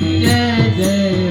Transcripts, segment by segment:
Yeah, yeah.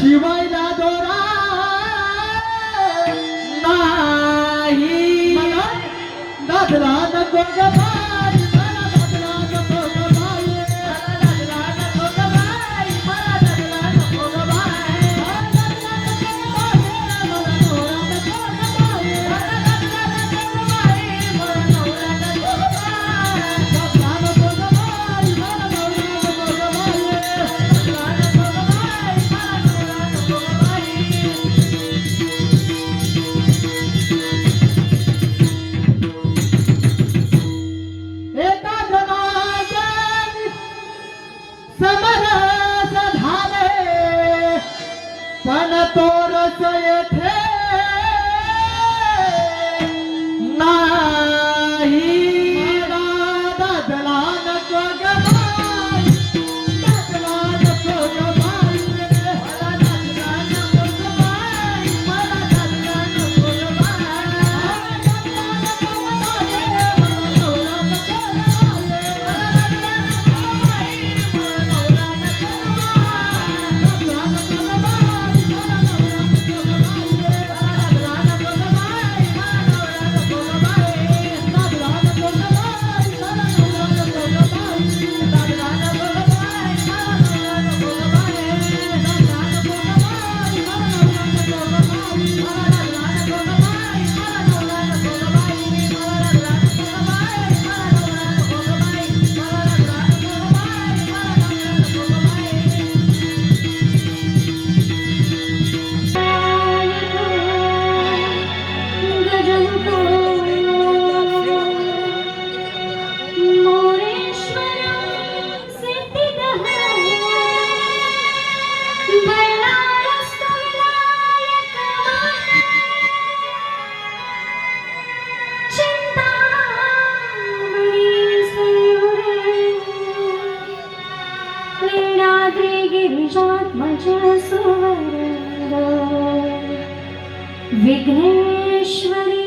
शिवायला दोरा नाही. दादला नको પણ તો રસોય विघ्नेश्वरी